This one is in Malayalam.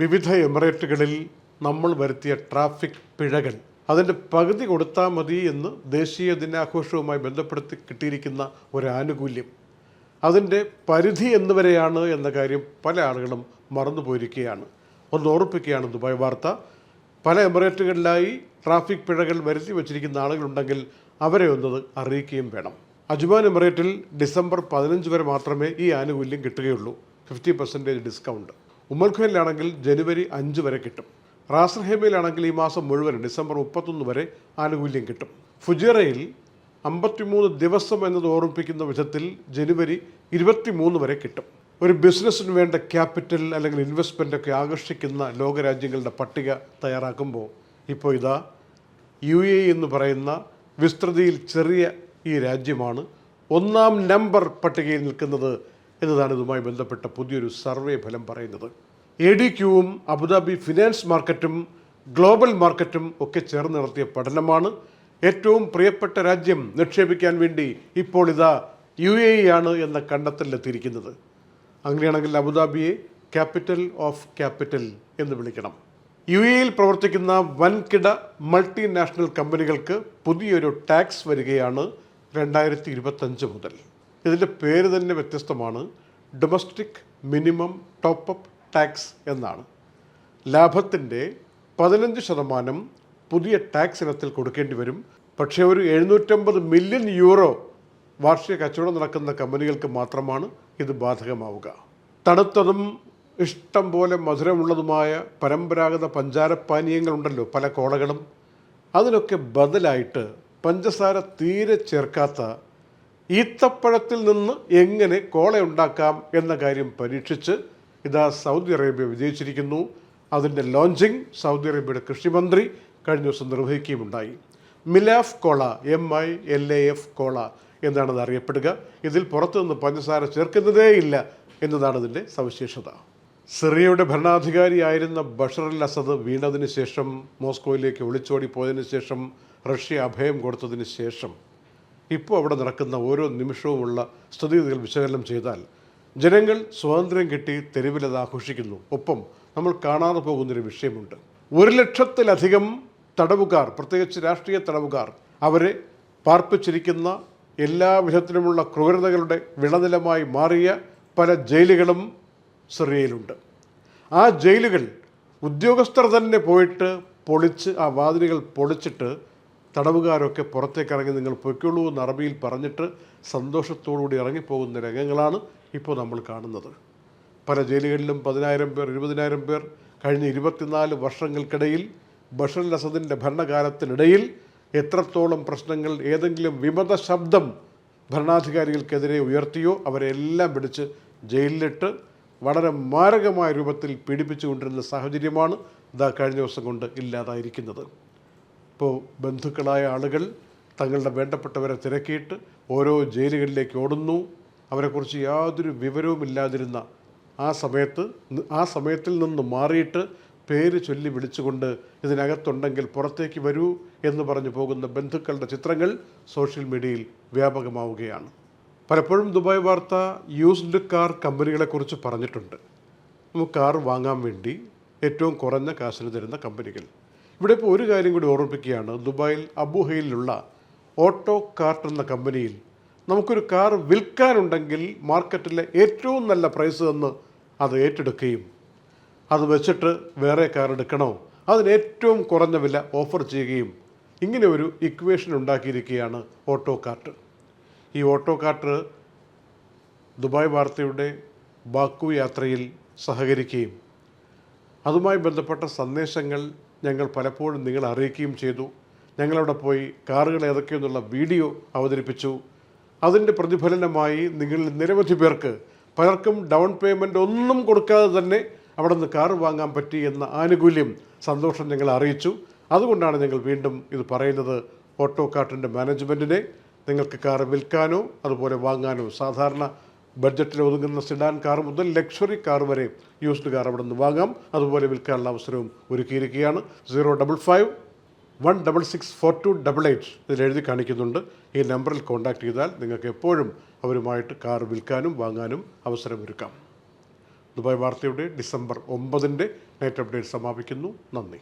വിവിധ എമിറേറ്റുകളിൽ നമ്മൾ വരുത്തിയ ട്രാഫിക് പിഴകൾ. അതിന്റെ പകുതി കൊടുത്താൽ മതി എന്ന് ദേശീയ ദിനാഘോഷവുമായി ബന്ധപ്പെടുത്തി കിട്ടിയിരിക്കുന്ന ഒരു ആനുകൂല്യം അതിന്റെ പരിധി എന്നുവരെയാണ് എന്ന കാര്യം പല ആളുകളും മറന്നു പോയിരിക്കുകയാണ് ഒന്ന് ഓർപ്പിക്കുകയാണ് ദുബായ് വാർത്ത. പല എമിറേറ്റുകളിലായി ട്രാഫിക് പിഴകൾ വരുത്തി വച്ചിരിക്കുന്ന ആളുകളുണ്ടെങ്കിൽ അവരെ ഒന്നത് അറിയിക്കുകയും വേണം. അജ്മാൻ എമിറേറ്റിൽ ഡിസംബർ പതിനഞ്ച് വരെ മാത്രമേ ഈ ആനുകൂല്യം കിട്ടുകയുള്ളൂ. Fifty percentage discount. ഉമ്മൽഖയിലാണെങ്കിൽ ജനുവരി അഞ്ച് വരെ കിട്ടും. റാസർഹേമയിലാണെങ്കിൽ ഈ മാസം മുഴുവൻ ഡിസംബർ മുപ്പത്തൊന്ന് വരെ ആനുകൂല്യം കിട്ടും. ഫുജേറയിൽ അമ്പത്തിമൂന്ന് ദിവസം എന്നത് ഓർമ്മിപ്പിക്കുന്ന വിധത്തിൽ ജനുവരി ഇരുപത്തിമൂന്ന് വരെ കിട്ടും. ഒരു ബിസിനസ്സിന് വേണ്ട ക്യാപിറ്റൽ അല്ലെങ്കിൽ ഇൻവെസ്റ്റ്മെന്റ് ഒക്കെ ആകർഷിക്കുന്ന ലോകരാജ്യങ്ങളുടെ പട്ടിക തയ്യാറാക്കുമ്പോൾ ഇപ്പോൾ ഇതാ യു എ എന്ന് പറയുന്ന വിസ്തൃതിയിൽ ചെറിയ ഈ രാജ്യമാണ്. ഒന്നാം നമ്പർ പട്ടികയിൽ നിൽക്കുന്നത് എന്നതാണ് ഇതുമായി ബന്ധപ്പെട്ട പുതിയൊരു സർവേ ഫലം പറയുന്നത്. എ ഡി ക്യൂവും അബുദാബി ഫിനാൻസ് മാർക്കറ്റും ഗ്ലോബൽ മാർക്കറ്റും ഒക്കെ ചേർന്ന് നടത്തിയ പഠനമാണ്. ഏറ്റവും പ്രിയപ്പെട്ട രാജ്യം നിക്ഷേപിക്കാൻ വേണ്ടി ഇപ്പോൾ ഇതാ യു എ ആണ് എന്ന കണ്ടെത്തലിലെത്തിയിരിക്കുന്നത് അങ്ങനെയാണെങ്കിൽ അബുദാബിയെ ക്യാപിറ്റൽ ഓഫ് ക്യാപിറ്റൽ എന്ന് വിളിക്കണം. യു എയിൽ പ്രവർത്തിക്കുന്ന വൻകിട മൾട്ടിനാഷണൽ കമ്പനികൾക്ക് പുതിയൊരു ടാക്സ് വരികയാണ് രണ്ടായിരത്തി ഇരുപത്തഞ്ച് മുതൽ. ഇതിന്റെ പേര് തന്നെ വ്യത്യസ്തമാണ്. Domestic minimum top up tax എന്നാണ്. ലാഭത്തിന്റെ പതിനഞ്ച് ശതമാനം പുതിയ ടാക്സ് ഇനത്തിൽ കൊടുക്കേണ്ടി വരും. പക്ഷേ ഒരു എഴുന്നൂറ്റമ്പത് മില്യൺ യൂറോ വാർഷിക കച്ചവടം നടക്കുന്ന കമ്പനികൾക്ക് മാത്രമാണ് ഇത് ബാധകമാവുക. തണുത്തതും ഇഷ്ടം പോലെ മധുരമുള്ളതുമായ പരമ്പരാഗത പഞ്ചാരപാനീയങ്ങളുണ്ടല്ലോ പല കോളകളും. അതിനൊക്കെ ബദലായിട്ട് പഞ്ചസാര തീരെ ചേർക്കാത്ത ഈത്തപ്പഴത്തിൽ നിന്ന് എങ്ങനെ കോള ഉണ്ടാക്കാം എന്ന കാര്യം പരീക്ഷിച്ച് ഇതാ സൗദി അറേബ്യ വിജയിച്ചിരിക്കുന്നു. അതിന്റെ ലോഞ്ചിങ് സൗദി അറേബ്യയുടെ കൃഷിമന്ത്രി കഴിഞ്ഞ ദിവസം നിർവഹിക്കുകയുമുണ്ടായി. Milaf Cola M I L A F Cola എന്നാണ് അത് അറിയപ്പെടുക. ഇതിൽ പുറത്തുനിന്ന് പഞ്ചസാര ചേർക്കുന്നതേ ഇല്ല എന്നതാണ് ഇതിന്റെ സവിശേഷത. സിറിയയുടെ ഭരണാധികാരിയായിരുന്ന ബഷർ അൽ അസദ് വീണതിന് ശേഷം മോസ്കോയിലേക്ക് ഒളിച്ചോടി പോയതിനു ശേഷം റഷ്യ അഭയം കൊടുത്തതിന് ശേഷം ഇപ്പോൾ അവിടെ നടക്കുന്ന ഓരോ നിമിഷവുമുള്ള സ്ഥിതിഗതികൾ വിശകലനം ചെയ്താൽ ജനങ്ങൾ സ്വാതന്ത്ര്യം കിട്ടി തെരുവിലത് ആഘോഷിക്കുന്നു. ഒപ്പം നമ്മൾ കാണാതെ പോകുന്നൊരു വിഷയമുണ്ട്. ഒരു ലക്ഷത്തിലധികം തടവുകാർ പ്രത്യേകിച്ച് രാഷ്ട്രീയ തടവുകാർ അവരെ പാർപ്പിച്ചിരിക്കുന്ന എല്ലാ വിധത്തിലുമുള്ള ക്രൂരതകളുടെ വിളനിലമായി മാറിയ പല ജയിലുകളും സിറിയയിലുണ്ട്. ആ ജയിലുകൾ ഉദ്യോഗസ്ഥർ തന്നെ പോയിട്ട് പൊളിച്ച് ആ വാതിലുകൾ പൊളിച്ചിട്ട് തടവുകാരൊക്കെ പുറത്തേക്ക് ഇറങ്ങി നിങ്ങൾ പൊയ്ക്കൊള്ളൂ എന്ന് അറബിയിൽ പറഞ്ഞിട്ട് സന്തോഷത്തോടുകൂടി ഇറങ്ങിപ്പോകുന്ന രംഗങ്ങളാണ് ഇപ്പോൾ നമ്മൾ കാണുന്നത്. പല ജയിലുകളിലും പതിനായിരം പേർ ഇരുപതിനായിരം പേർ കഴിഞ്ഞ ഇരുപത്തിനാല് വർഷങ്ങൾക്കിടയിൽ ബഷർ അസദിന്റെ ഭരണകാലത്തിനിടയിൽ എത്രത്തോളം പ്രശ്നങ്ങൾ ഏതെങ്കിലും വിമത ശബ്ദം ഭരണാധികാരികൾക്കെതിരെ ഉയർത്തിയോ അവരെല്ലാം പിടിച്ച് ജയിലിലിട്ട് വളരെ മാരകമായ രൂപത്തിൽ പീഡിപ്പിച്ചുകൊണ്ടിരുന്ന സാഹചര്യമാണ് ഇതാ കഴിഞ്ഞ ദിവസം കൊണ്ട് ഇല്ലാതായിരിക്കുന്നത്. ഇപ്പോൾ ബന്ധുക്കളായ ആളുകൾ തങ്ങളുടെ വേണ്ടപ്പെട്ടവരെ തിരക്കിയിട്ട് ഓരോ ജയിലുകളിലേക്ക് ഓടുന്നു. അവരെക്കുറിച്ച് യാതൊരു വിവരവുമില്ലാതിരുന്ന ആ സമയത്ത് ആ സമയത്തിൽ നിന്ന് മാറിയിട്ട് പേര് ചൊല്ലി വിളിച്ചുകൊണ്ട് ഇതിനകത്തുണ്ടെങ്കിൽ പുറത്തേക്ക് വരൂ എന്ന് പറഞ്ഞു പോകുന്ന ബന്ധുക്കളുടെ ചിത്രങ്ങൾ സോഷ്യൽ മീഡിയയിൽ വ്യാപകമാവുകയാണ്. പലപ്പോഴും ദുബായ് വാർത്ത യൂസ്ഡ് കാർ കമ്പനികളെക്കുറിച്ച് പറഞ്ഞിട്ടുണ്ട്. നമുക്ക് കാർ വാങ്ങാൻ വേണ്ടി ഏറ്റവും കുറഞ്ഞ കാശിന് തരുന്ന കമ്പനികൾ. ഇവിടെ ഇപ്പോൾ ഒരു കാര്യം കൂടി ഓർമ്മിപ്പിക്കുകയാണ്. ദുബായിൽ അബുഹയിലുള്ള ഓട്ടോ കാർട്ട് എന്ന കമ്പനിയിൽ നമുക്കൊരു കാർ വിൽക്കാനുണ്ടെങ്കിൽ മാർക്കറ്റിലെ ഏറ്റവും നല്ല പ്രൈസ് തന്ന് അത് ഏറ്റെടുക്കുകയും അത് വെച്ചിട്ട് വേറെ കാർ എടുക്കണോ? അതിന് ഏറ്റവും കുറഞ്ഞ വില ഓഫർ ചെയ്യുകയും ഇങ്ങനെ ഒരു ഇക്വേഷൻ ഉണ്ടാക്കിയിരിക്കുകയാണ് ഓട്ടോ കാർട്ട്. ഈ ഓട്ടോ കാർട്ട് ദുബായ് വാർത്തയുടെ ബാക്കു യാത്രയിൽ സഹകരിക്കുകയും അതുമായി ബന്ധപ്പെട്ട സന്ദേശങ്ങൾ ഞങ്ങൾ പലപ്പോഴും നിങ്ങളെ അറിയിക്കുകയും ചെയ്തു. ഞങ്ങളവിടെ പോയി കാറുകൾ ഏതൊക്കെയെന്നുള്ള വീഡിയോ അവതരിപ്പിച്ചു. അതിന്റെ പ്രതിഫലനമായി നിങ്ങളിൽ നിരവധി പേർക്ക് പലർക്കും ഡൗൺ പേയ്മെന്റ് ഒന്നും കൊടുക്കാതെ തന്നെ അവിടെ നിന്ന് കാർ വാങ്ങാൻ പറ്റി എന്ന ആനുകൂല്യം സന്തോഷം ഞങ്ങൾ അറിയിച്ചു. അതുകൊണ്ടാണ് ഞങ്ങൾ വീണ്ടും ഇത് പറയുന്നത്. ഓട്ടോ കാർട്ടിന്റെ മാനേജ്മെന്റിനെ നിങ്ങൾക്ക് കാർ വിൽക്കാനോ അതുപോലെ വാങ്ങാനോ സാധാരണ ബഡ്ജറ്റിൽ ഒതുങ്ങുന്ന സിഡാൻ കാർ മുതൽ ലക്ഷറി കാർ വരെ യൂസ്ഡ് കാർ അവിടെ നിന്ന് വാങ്ങാം. അതുപോലെ വിൽക്കാനുള്ള അവസരവും ഒരുക്കിയിരിക്കുകയാണ്. Zero double five one double six four two double eight ഇതിൽ എഴുതി കാണിക്കുന്നുണ്ട്. ഈ നമ്പറിൽ കോൺടാക്ട് ചെയ്താൽ നിങ്ങൾക്ക് എപ്പോഴും അവരുമായിട്ട് കാർ വിൽക്കാനും വാങ്ങാനും അവസരമൊരുക്കാം ദുബായ് വാർത്തയുടെ ഡിസംബർ ഒമ്പതിന്റെ നൈറ്റ് അപ്ഡേറ്റ് സമാപിക്കുന്നു. നന്ദി.